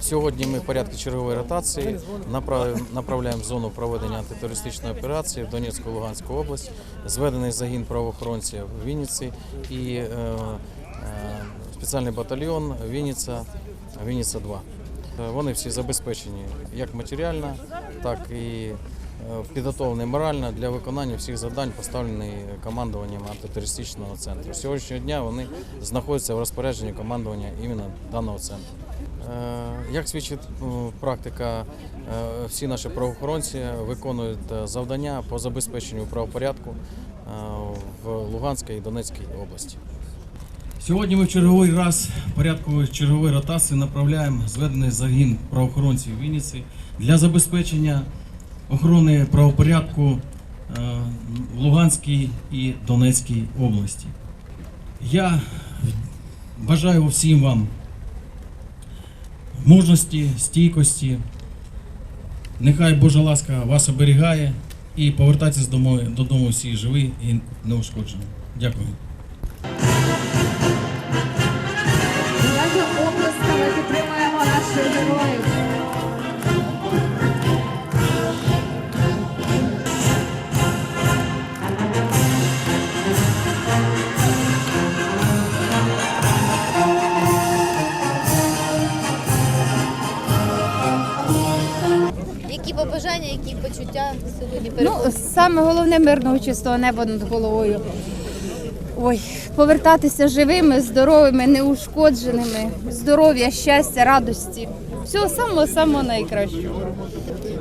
Сьогодні ми в порядку чергової ротації направляємо зону проведення антитерористичної операції в Донецьку Луганську область. Зведений загін правоохоронців в Вінниці і е, е, спеціальний батальйон Вінниця, Вінниця 2. Е, Вони всі забезпечені як матеріально, так і підготовлені морально для виконання всіх завдань, поставлені командуванням антитерористичного центру. Сьогоднішнього дня вони знаходяться в розпорядженні командування іменно даного центру. Е, Як свідчить е, практика, е, всі наші правоохоронці виконують е, завдання по забезпеченню правопорядку в Луганській і Донецькій області. Сьогодні ми в черговий раз порядку чергової ротації направляємо зведений загін правоохоронців Вінниці для забезпечення охорони правопорядку в Луганській і Донецькій області. Я бажаю всім вам мужності, стійкості. Нехай Божа ласка вас оберігає і повертайтесь додому, всі живі і неушкоджені. Дякую. Дякую, оплесками підтримуємо наших героїв. Які побажання, які почуття сьогодні Ну, саме головне мирного чистого неба над головою. Ой, повертатися живими, здоровими, неушкодженими, здоров'я, щастя, радості. Всього самого самого найкращого.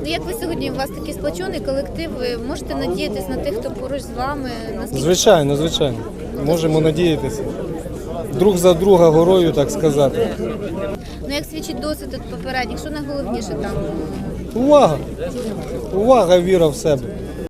ну як ви сьогодні? У вас такий сплочений колектив. Ви можете надіятись на тих, хто поруч з вами? Наскільки Звичайно, звичайно. Можемо надіятися. Друг за друга горою, так сказати. Ну як свідчить досвід попередніх? Що найголовніше там? Увага! Увага, віра в себе.